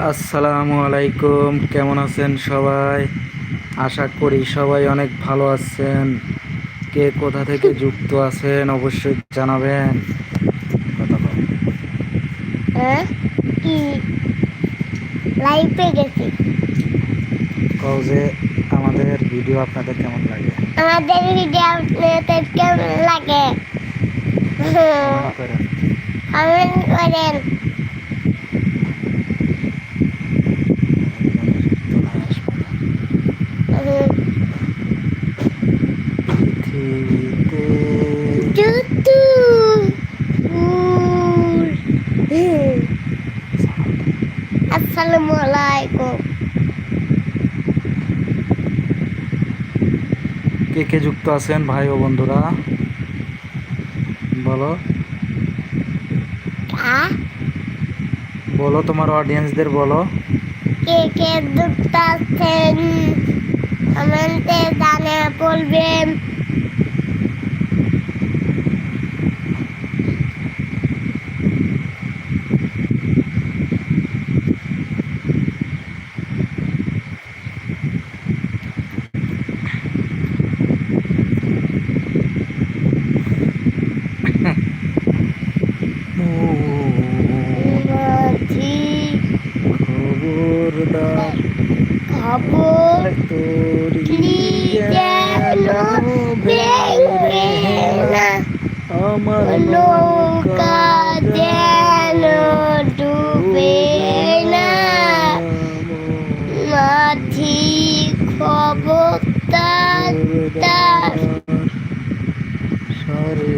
আসসালামু আলাইকুম কেমন আছেন সবাই? আশা করি সবাই অনেক ভালো আছেন। কে কোথা থেকে যুক্ত আছেন অবশ্যই জানাবেন। কথা বল। হ্যাঁ কি? লাইফে গেছি। কও যে আমাদের ভিডিও আপনাদের কেমন লাগে? আমাদের ভিডিও আপনাদের কেমন লাগে? কমেন্ট করেন আলাইকুম কে কে যুক্ত আছেন ভাই ও বন্ধুরা? বলো। আ? বলো তোমার অডিয়েন্সদের বলো। কে কে দুঃখ আছেন কমেন্টে জানে বলবেন মাঝি খবরদার খবর তোরি যেন ভেঙে না আমার নৌকা যেন ডুবে না মাঝি খবরদার তার সারে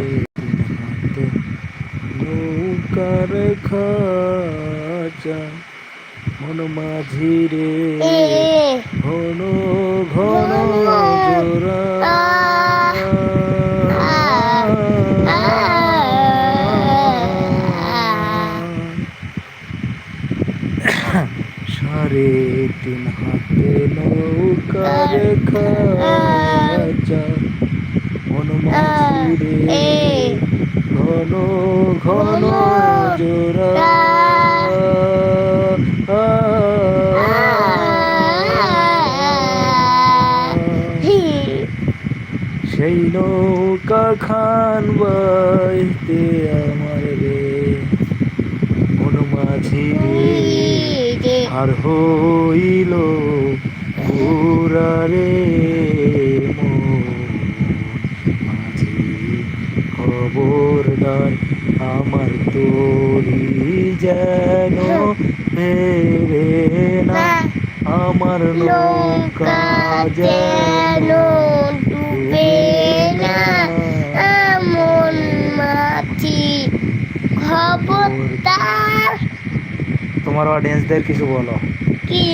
হাতে নৌকার খাজা মন মাঝি রে ঘন ঘন জোড়া। সারে তিন হাতে নৌকার খাজা মন মাঝি রে ঘন ঘন জোড়া সেই নৌকা খান বাইতে আমার রে। মন মাঝি রে আর হইল পুরারে মন। মাঝি খবরদার আমার তোরি যেন হেরে না আমার নৌকা যেন ডুবে না এমন মাছি খবরদার। তোমার অডিয়েন্সদের কিছু বলো। কি?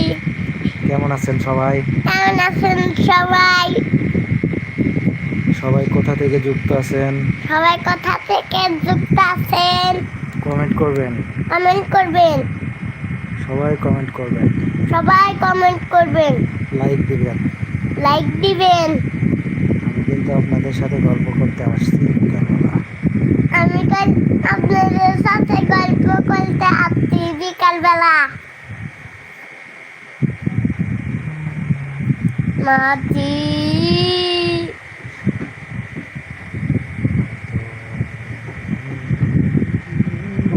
কেমন আছেন সবাই? কেমন আছেন সবাই? সবাই কোথা থেকে যুক্ত আছেন? সবাই কথা থেকে যুক্ত আছেন? কমেন্ট করবেন। কমেন্ট করবেন। সবাই কমেন্ট করবেন। সবাই কমেন্ট করবেন। লাইক দিবেন। লাইক দিবেন। আমি কিন্তু আপনাদের সাথে গল্প করতে আসছি বিকালবেলা আমি কাল আপনাদের সাথে গল্প করতে আসছি বিকালবেলা। মাছি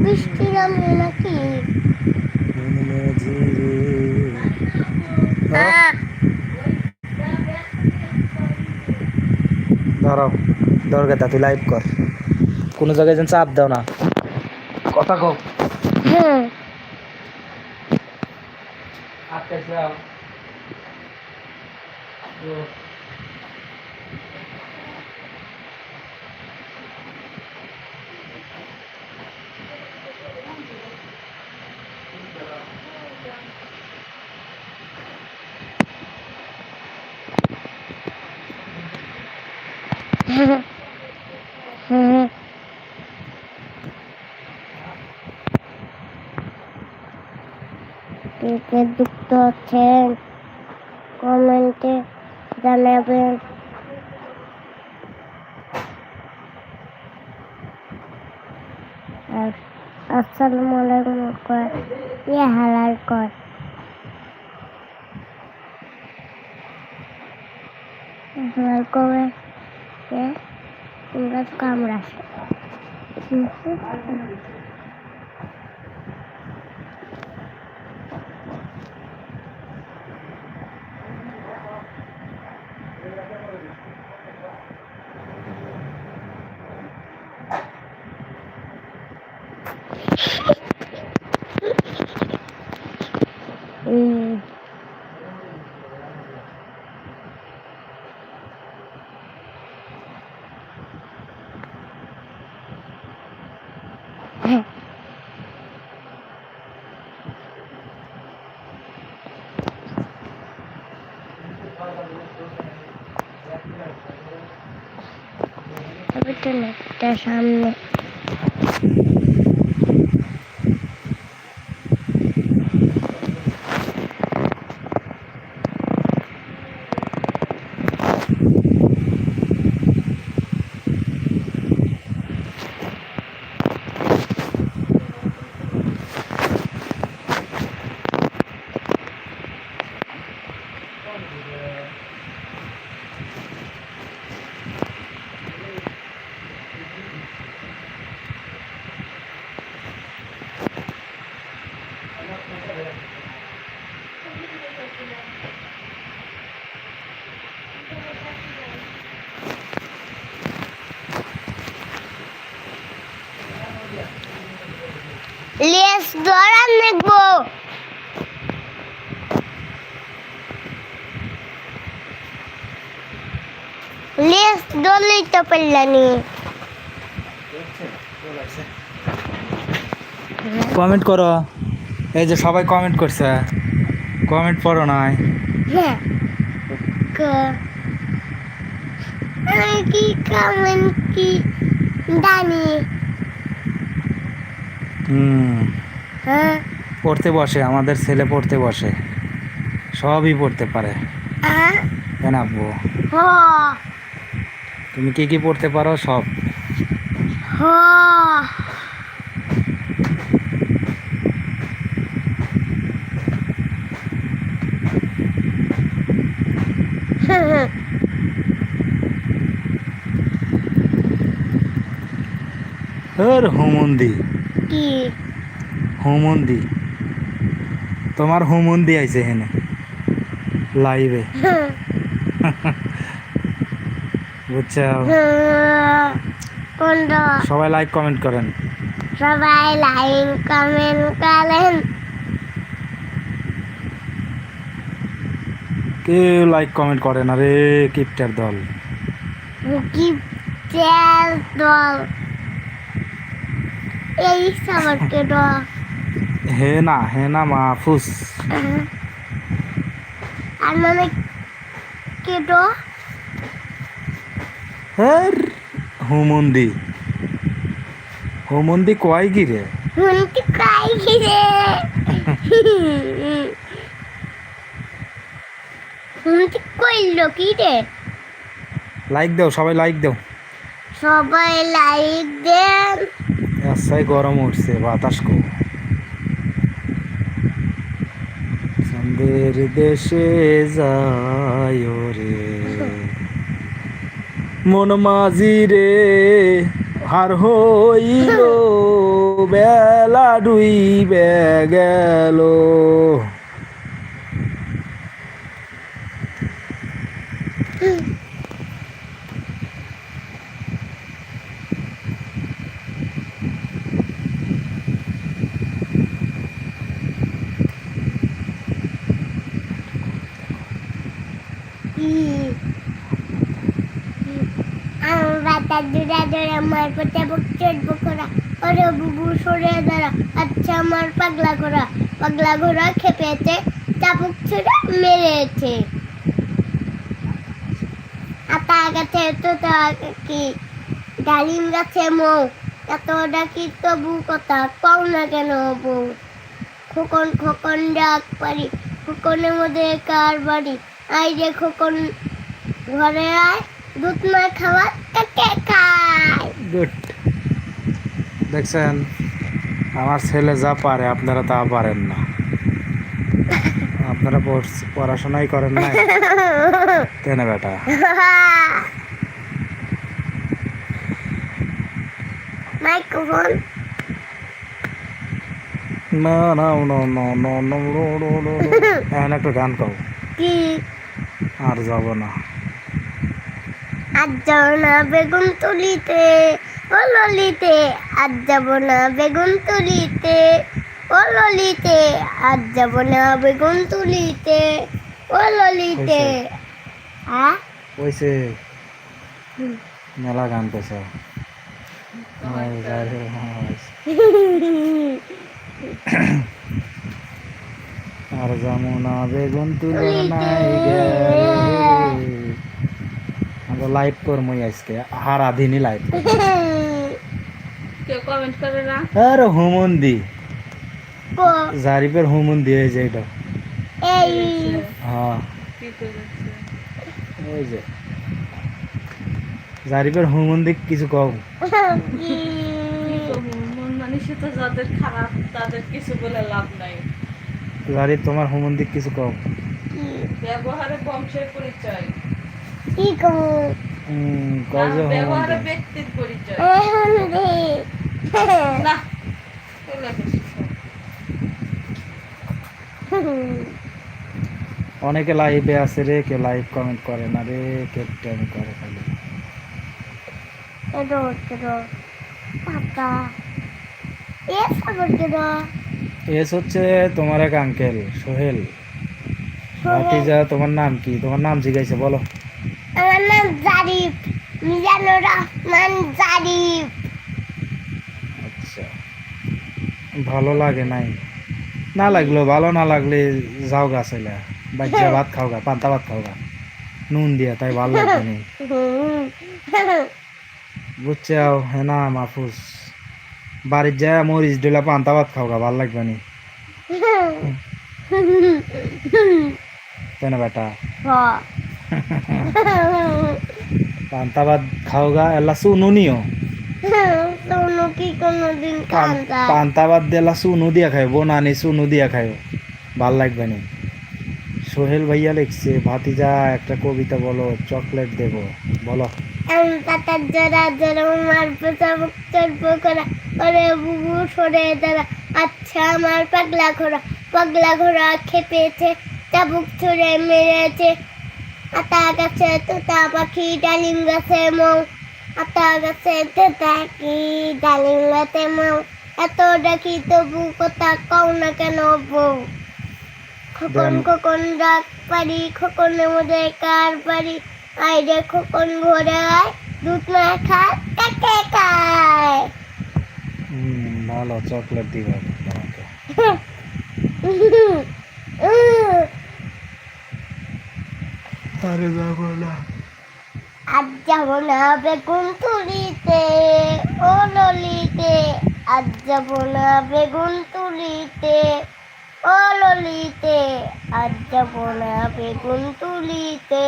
বৃষ্টি নামে নাকি? মন দরকার তুই লাইভ কর। কোনো জায়গায় যেন চাপ দাও না। কথা কও। হুম। হুম কমেন্টে জানাবেন। আর আসসালামু আলাইকুম কর হালাল কর হালাল করে ね。10月河村氏。সামনে লেস ধরা নেব লেস ধরলেই তো পারলানি কমেন্ট করো। এই যে সবাই কমেন্ট করছে। কমেন্ট পড়ো নাই। হ্যাঁ। কি। কেমন কি জানি। হ্যাঁ। পড়তে বসে আমাদের ছেলে পড়তে বসে। সবই পড়তে পারে। হ্যাঁ। কেন আব্বু? তুমি কি কি পড়তে পারো? সব। হ আর হুমন্দি। কি? হুমন্দি। তোমার হুমন্দি আইছে হেনে। লাইভে। বুঝছ সবাই লাইক কমেন্ট করেন। সবাই লাইন কমেন্ট করেন। কেউ লাইক কমেন্ট করে না রে কিপটার দল। কি তেল দল। এই সাবারকে দল হে না হে না মাহফুজ আর মানে কে দল হের হুমন্দি হুমন্দি কয় কি রে হুনটি কইলো কি রে লাইক দাও সবাই লাইক দাও। সবাই লাইক দেন। আসাই গরম উঠছে, বাতাস কো চন্দের দেশে যায় রে। মন মাঝি রে, হার হইল, বেলা ডুইবে গেল। দূরা আমার পথে করা। ওরে বুবু, সরে দাঁড়া। আচ্ছা আমার পাগলা ঘোড়া। পাগলা ঘোড়া খেপেছে মেরেছে। গাছে তো কি? ডালিম গাছে মৌ। এত ডাকি তবু কথা কও না কেন বউ? খোকন খোকন ডাক পারি, খোকনের মধ্যে কার বাড়ি? আই যে খোকন, ঘরে আয়, দুধ না খাওয়া গুড দেখছেন আমার ছেলে যা পারে আপনারা তা পারেন না আপনারা পড়াশোনাই করেন না কেন বেটা মাইক্রোফোন না না না না না না না, না। একটা গান গাও কি আর যাব না আজ যাব না বেগুন তুলিতে ও ললিতে আজ যাব না বেগুন তুলিতে ও ললিতে আজ যাব না বেগুন তুলিতে ও ললিতে। হ্যাঁ ওইসে মেলা গান পেছ আর যাব না বেগুন তুলে নাই গে। লাইভ করমই আজকে হারা দিনই লাইভ কেউ কমেন্ট করে না? আর হুমন্দি কো? জারিফের হুমন্দি এই যে এটা। এই। হ্যাঁ। কি ওই যে। জারিফের হুমন্দি কিছু কম। কি? মন মানুষে তো যাদের খারাপ তাদের কিছু বলে লাভ নাই। জারিফ তোমার হুমন্দি কিছু কম। ব্যবহারে কি? কমু হুমন্দি পরিচয়। অনেকে লাইভে আছে রে কেউ লাইভ কমেন্ট করে না রে কেউ টেম করে খালি এস হচ্ছে তোমার এক আঙ্কেল সোহেল। ভাতিজা তোমার নাম কি? তোমার নাম জিজ্ঞাসা বলো। জারিফ মিজানুর রহমান জারিফ। আচ্ছা। ভালো লাগে নাই। না লাগল ভালো না লাগলে যাও গা চলে বাচ্চা ভাত খাও গা পান্তা ভাত খাও গা। নুন দিয়া তাই ভালো লাগবে নি। বুঝছে হ্যাঁ না মাহফুজ। বাড়ির যায় মরিচ দিলা পান্তা ভাত খাও গা ভালো লাগবে নি। তাই না বেটা? পান্তা ভাত খাও গা এলা সুনু নিও তোনো কি কোনোদিন কান্দা পান্তা ভাত দিলা সুনু দিয়া খাইব নানি সুনু দিয়া খাইব ভালো লাগবে নি। সোহেল ভাইয়া লিখছে ভাতিজা একটা কবিতা বলো চকলেট দেব। বলো। আমি পাতার জোড়া জোড়া আমার পেছা মুখ করা ওরে বুবু সরে দাঁড়া। আচ্ছা আমার পাগলা ঘোড়া পাগলা ঘোড়া খেপেছে চাবুক ছুঁড়ে মেরেছে। আতা গাছে তোতা পাখি ডালিম গাছে মৌ। আতা গাছে তোতা কি ডালিম গাছে মৌ। এত ডাকি তবু কথা কও না কেন বউ? খোকন। খোকন ডাক পারি খোকনের মধ্যে কার পারি আয় রে খোকন ঘরে আয় দুধ না খা কাকে খায়? ভালো চকলেট দিবা তোমাকে আরে যাব না আজ যাব না বেগুন তুলিতে ও ললিতে আজ যাব না বেগুন তুলিতে ও ললিতে আজ যাব না বেগুন তুলিতে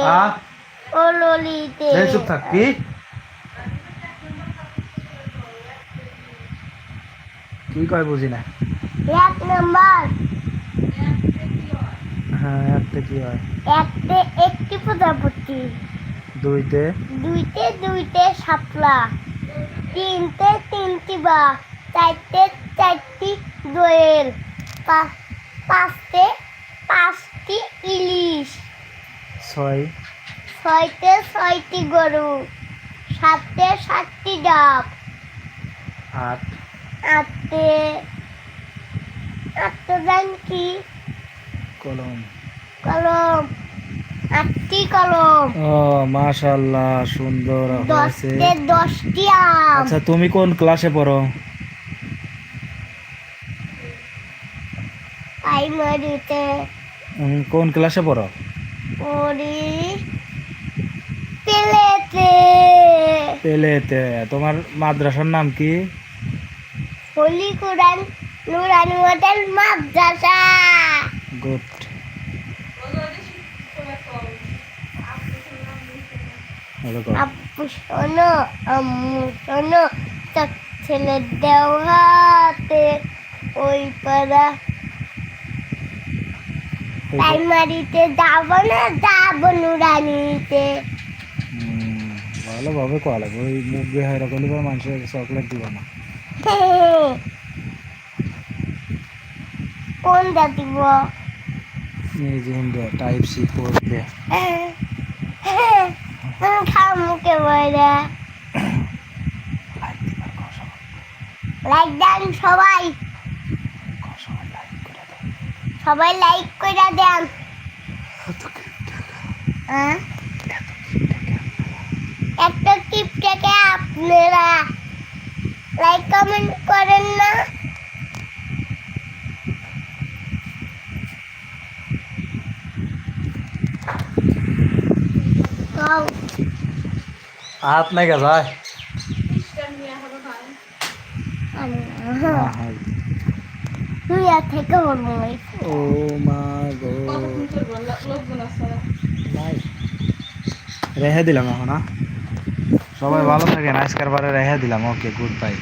ও ললিতে। চুপ থাক কি? কি কয় বুঝি না। এক নাম্বার। হ্যাঁ একটা কি হয়? একতে একটি প্রজাপতি। দুইতে দুইতে দুইতে শাপলা। তিনতে তিনটি বা চারটে চারটি দোয়েল। পা- পাঁচতে পাঁচটি ইলিশ। ছয়? ছয়তে ছয়টি গরু। সাততে সাতটি ডাব। আট? আটতে আটতে জান কি কলম? কলম। আটটি কলম। ও মাশাল্লাহ সুন্দর হয়েছে। আম। আচ্ছা তুমি কোন ক্লাসে পড়ো? প্রাইমারিতে। কোন ক্লাসে পড়ো? পড়ি পেলেতে। পেলেতে। তোমার মাদ্রাসার নাম কি? হলি কোরআন নুরানি মাদ্রাসা। গুড আব্বু শোনো আম্মু শোনো চক ছেলে দেও হাতে ওই পাড়া প্রাইমারিতে যাব না যাব নুরানিতে। ভালোভাবে কোয়া লাগবে। ওই মুখ দিয়ে মানুষের চকলেট দিব না। কোনটা দিব? এই যে হিন্দু টাইপ সি বলে। লাইক দিবার কথা লাইক দেন সবাই। সবাই লাইক করে দেন। হ্যাঁ? একটা টিপ থেকে আপনারা। লাইক কমেন্ট করেন না কও, হাত নাই গা যায় তুই আর থেকে বলব ও মা গো। রেহে দিলাম এখন? সবাই ভালো থাকেন আজকের বারে রেহে দিলাম ওকে গুড বাই